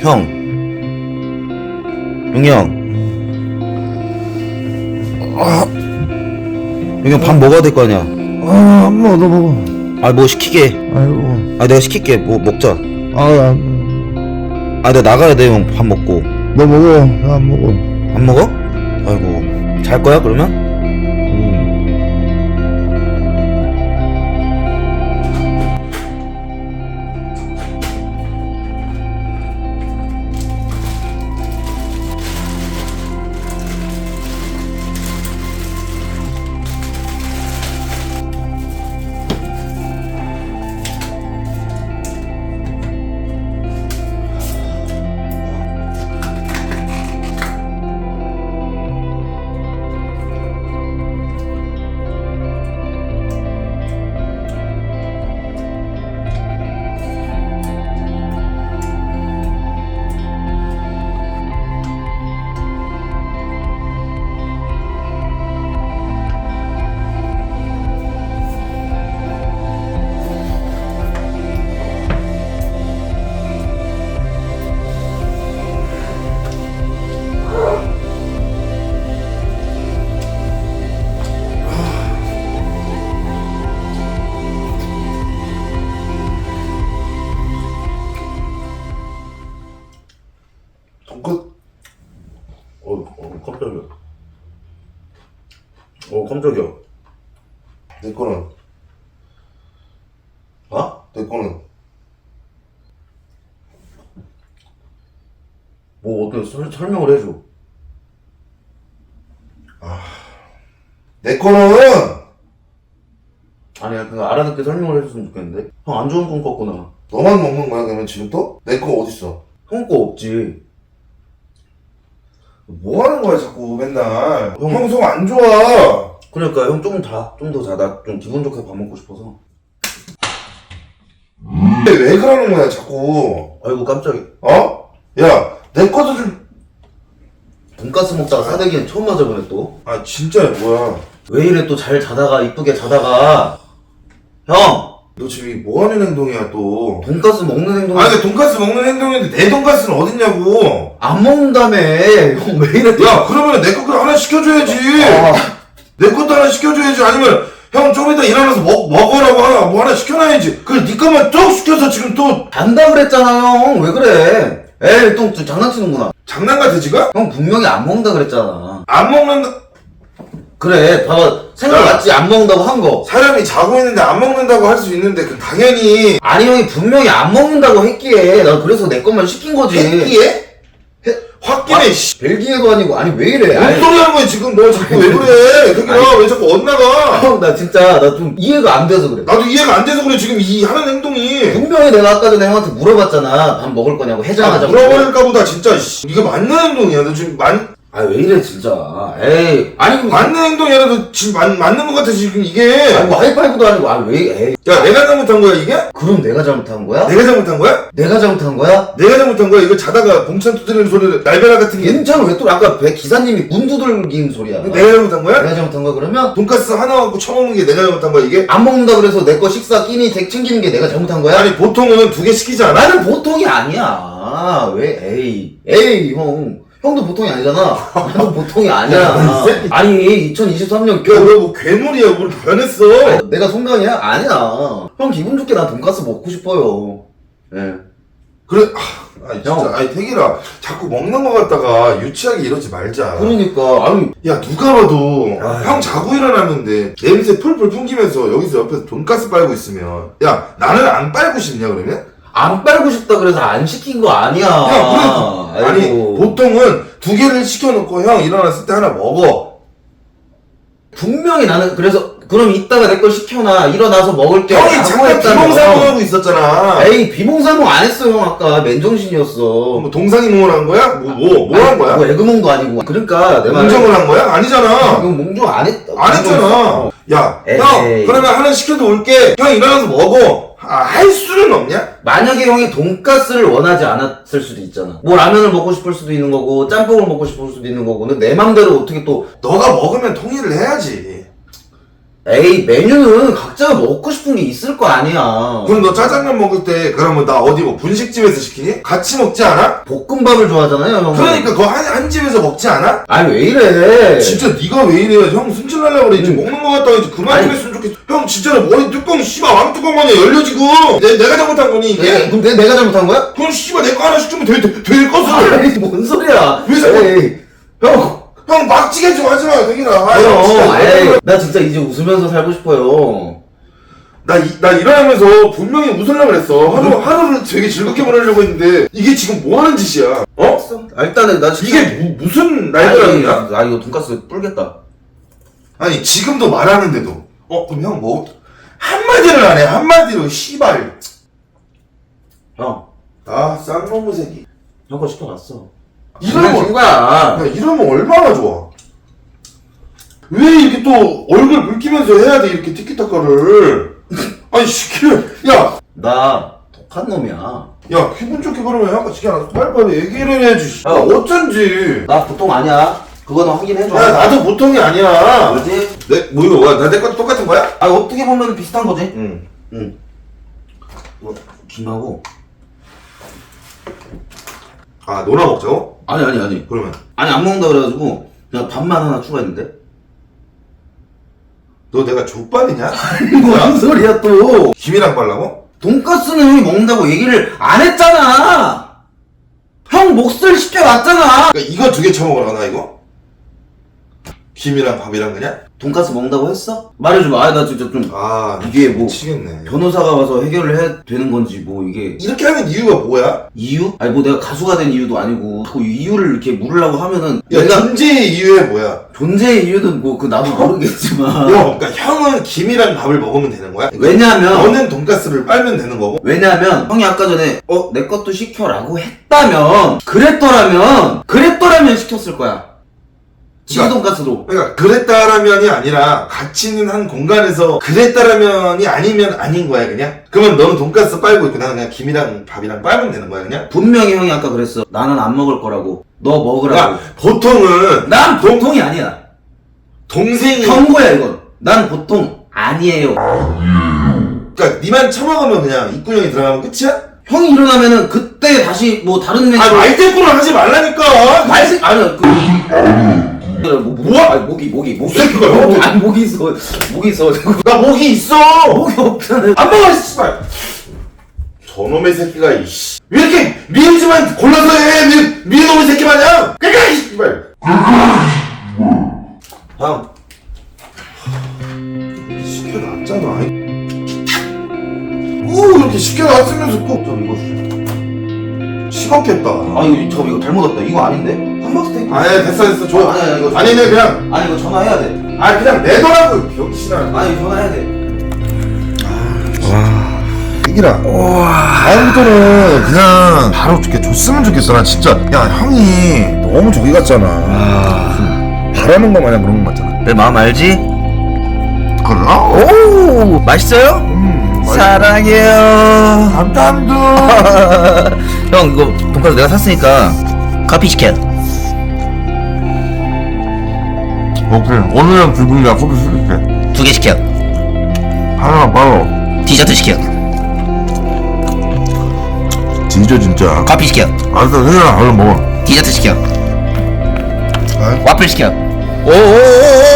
형. 용이 형. 아. 용이 형밥 먹어야 될 거 아니야. 아, 안 먹어, 너 먹어. 아, 뭐 시키게. 아이고. 아, 내가 시킬게. 뭐 먹자. 아, 안, 아, 내가 나가야 돼, 형. 밥 먹고. 너 먹어. 나 안 먹어. 안 먹어? 아이고. 잘 거야, 그러면? 어, 깜짝이야. 내 거는 아? 내 거는 뭐, 어떻게 설, 설명을 해줘. 내 거는 아니, 그 알아듣게 설명을 해줬으면 좋겠는데. 형, 안 좋은 꿈 꿨구나. 너만 먹는 거야 그러면 지금 또? 내 거 어딨어? 형 거 없지. 뭐 하는 거야 자꾸 맨날 형. 형성 안 좋아 그러니까 형 조금 자. 좀더 자. 나 좀 기분 좋게 밥 먹고 싶어서. 근데 왜 그러는 거야 자꾸 아이고, 깜짝이야. 어? 야 내 것도 좀 돈가스 먹다가 싸대기는 처음 맞아보네, 또. 아 진짜 뭐야 왜 이래 또 잘 자다가, 이쁘게 자다가. 형! 너 지금 이뭐 하는 행동이야 또 돈가스 먹는 행동. 아니 돈가스 먹는 행동인데 내 돈가스는 어딨냐고 안 먹는다며. 형, 왜 이래 또. 야 그러면 내 것도 하나 시켜줘야지 아. 내 것도 하나 시켜줘야지. 아니면 형 좀 이따 일어나서 먹, 먹으라고 하나 뭐 하나 시켜놔야지. 그래 네 것만 쭉 시켜서 지금 또 잔다 그랬잖아 형. 왜 그래? 에이 또, 또 장난치는구나. 장난 같아 지금? 형 분명히 안 먹는다 그랬잖아. 안 먹는다? 그래 봐봐. 생각 야. 맞지? 안 먹는다고 한 거. 사람이 자고 있는데 안 먹는다고 할 수 있는데 그 당연히 아니 형이 분명히 안 먹는다고 했기에 나 그래서 내 것만 시킨 거지. 했기에? 홧김에 씨. 벨기에도 아니고 아니 왜 이래? 뭔 아니, 소리 하는 거야 지금. 너 자꾸 왜 그래? 덕기라 왜 자꾸 엇나가? 형 나 진짜 나 좀 이해가 안 돼서 그래. 나도 이해가 안 돼서 그래 지금 이 하는 행동이. 분명히 내가 아까 전에 형한테 물어봤잖아. 밥 먹을 거냐고 아, 해장하자고. 물어버릴까 보다 진짜 씨. 이거 맞는 행동이야. 너 지금 만 아 왜 이래 진짜 에이 아니 뭐 맞는 행동이야 너 지금 맞, 맞는 것 같아 지금 이게 아니 뭐 하이파이브도 아니고 아왜 에이 야 내가 잘못한 거야 이게? 그럼 내가 잘못한 거야? 내가 잘못한 거야? 내가 잘못한 거야? 내가 잘못한 거야? 이거 자다가 봉창 두드리는 소리를 날벼락 같은 게 괜찮아 왜또 아까 배 기사님이 문 두들긴 소리야 내가 잘못한 거야? 내가 잘못한 거야 그러면 돈가스 하나 갖고 처먹는 게 내가 잘못한 거야 이게? 안 먹는다 그래서 내 거 식사 끼니 댁 챙기는 게 내가 잘못한 거야? 아니 보통은 두 개 시키지 않아? 나는 보통이 아니야 왜 에이 에이 형 형도 보통이 아니잖아 나도 보통이 아니야 아니 2023년 야 겨울 우리 뭐 괴물이야 우리 변했어 내가 송강이야? 아니야 형 기분 좋게 난 돈가스 먹고 싶어요 예. 그래 아, 아니 진짜 형. 아니 태기라 자꾸 먹는 거 갖다가 유치하게 이러지 말자 그러니까 아니 야 누가 봐도 아유. 형 자고 일어났는데 냄새 풀풀 풍기면서 여기서 옆에서 돈가스 빨고 있으면 야 나는 안 빨고 싶냐 그러면? 안 빨고 싶다 그래서 안 시킨 거 아니야. 야 그래. 아니 아이고. 보통은 두 개를 시켜놓고 형 일어났을 때 하나 먹어. 분명히 나는 그래서 그럼 이따가 내 걸 시켜놔. 일어나서 먹을 게 형이 라고 잠깐. 비몽사몽하고 있었잖아. 에이 비몽사몽 안 했어 형 아까. 맨정신이었어. 뭐 동상이 몽을 한 거야? 뭐 뭐 뭐 한 거야? 뭐 애그몽도 아니고. 그러니까 내 말은 몽정을 한 거야? 아니잖아. 이거 몽정 안 했다 안 했잖아 야 에이. 형 그러면 하나 시켜도 올게 형 일어나서 먹어 아, 할 수는 없냐? 만약에 형이 돈가스를 원하지 않았을 수도 있잖아 뭐 라면을 먹고 싶을 수도 있는 거고 짬뽕을 먹고 싶을 수도 있는 거고는 내 맘대로 어떻게 또 너가 먹으면 통일을 해야지 에이 메뉴는 각자가 먹고 싶은 게 있을 거 아니야. 그럼 너 짜장면 먹을 때 그러면 나 어디 뭐 분식집에서 시키니? 같이 먹지 않아? 볶음밥을 좋아하잖아요 형 그러니까 그거 한, 한 집에서 먹지 않아? 아니 왜 이래? 진짜 네가 왜 이래? 형 승질 날라 그래. 이제 먹는 거 같다가 이제 그만 좀 아니. 했으면 좋겠어. 형 진짜로 머리 뚜껑 씨발 왕뚜껑만에 열려 지금. 내, 내가 잘못한 거니 이게? 내, 그럼 내, 내가 잘못한 거야? 그럼 씨발 내 거 하나씩 주면 될, 될, 될 것을 아니 뭔 소리야? 왜 자꾸- 에이, 형 형 막지게 좀 하지 마 대기나 아, 진짜 에이, 나 진짜 이제 웃으면서 살고 싶어요. 나, 이, 나 일어나면서 분명히 웃으려고 그랬어. 하루, 하루를 되게 즐겁게 보내려고 했는데 이게 지금 뭐 하는 짓이야? 어? 아, 일단은 나 진짜 이게 무, 무슨 아니, 날벼락이야? 나 이거 돈가스 불겠다. 아니 지금도 말하는데도. 어 그럼 형 뭐 한마디를 안 해. 한마디로 씨발. 형. 아 쌍놈의 새끼. 형 거 시켜놨어 이러면 준 거야. 야 이러면 얼마나 좋아? 왜 이렇게 또 얼굴 붉히면서 해야 돼 이렇게 티키타카를? 아니 시키려 야야 나 독한 놈이야. 기분 좋게 그러면 형가 시켜 놔 빨리빨리 얘기를 해야지. 아 어쩐지. 나 보통 아니야. 그거는 확인해줘. 야 나도 보통이 아니야. 뭐지? 내, 뭐 이거 뭐야 나내 것도 똑같은 거야? 아 어떻게 보면 비슷한 거지? 응. 응. 뭐, 김하고. 아 노나 먹자고? 아니 아니 아니 그러면 아니 안 먹는다 그래가지고 그냥 밥만 하나 추가했는데 너 내가 족밥이냐? 뭔 소리야 또 김이랑 빨라고? 돈가스는 형이 먹는다고 얘기를 안 했잖아 형 몫을 시켜놨잖아 그러니까 이거 두 개 처먹으라 나 이거? 김이랑 밥이랑 그냥? 돈가스 먹는다고 했어? 말해줘봐 아 나 진짜 좀 아 이게 뭐 미치겠네 변호사가 와서 해결을 해야 되는 건지 뭐 이게 이렇게 하는 이유가 뭐야? 이유? 아니 뭐 내가 가수가 된 이유도 아니고 그 이유를 이렇게 물으려고 하면은 야 내가 존재의 이유가 뭐야? 존재의 이유는 뭐 그 나도 모르겠지만 야, 그러니까 형은 김이랑 밥을 먹으면 되는 거야? 왜냐면 너는 돈가스를 빨면 되는 거고 왜냐면 형이 아까 전에 어 내 것도 시켜라고 했다면 그랬더라면 그랬더라면 시켰을 거야 치즈 그러니까- 그러니까 그랬다라면이 아니라 같이 있는 한 공간에서 그랬다라면이 아니면 아닌 거야 그냥? 그러면 너는 돈가스 빨고 있고 나는 그냥 김이랑 밥이랑 빨면 되는 거야 그냥? 분명히 형이 아까 그랬어. 나는 안 먹을 거라고. 너 먹으라고. 그러니까 보통은 난 보통이 아니야. 동생이 경고야 이건. 난 보통 아니에요. 그러니까 니만 처먹으면 그냥 입구형이 들어가면 끝이야? 형이 일어나면은 그때 다시 뭐 다른 아 말대꾸를 하지 말라니까. 말색 아니 그 뭐, 뭐야? 아니, 목이 목이 목이. 새끼가 형. 아니 목이 있어. 목이 있어. 나 목이 있어! 목이 없잖아 안 먹어 씨발! 저놈의 새끼가 이씨. 왜 이렇게 미음지만 골라서 해? 미, 미놈의 새끼 마냥? 그러니까 이 씨발! 형 시켜놨잖아. 오 이렇게 시켜놨으면서 꼭 좀 이거 주세요 식었겠다. 아 이거 저 이거 잘못 왔다. 이거 아닌데 함박스테이크 아니 됐어 됐어 줘 아니, 아니, 이거 아니 네 그냥 아니 이거 전화해야 돼 아니 그냥 내더라고 병신아 아니 전화해야 돼 이기라. 다음부터는 그냥 바로 이렇게 줬으면 좋겠어. 나 진짜. 야, 형이 너무 저기 같잖아. 무슨 바라는 거 마냥 그런 거 같잖아. 내 마음 알지? 그래? 오! 맛있어요? 음, 사랑해요 감사합니다. 형 이거 돈가스 내가 샀으니까 커피 시켜 오케이. 오늘은 기분이야. 커피 쓸게. 두 개 시켜 하나 바로. 디저트 시켜 진짜, 진짜. 커피 시켜 알았어, 세연아, 얼른 먹어. 디저트 시켜 아, 와플 시켜 오오오오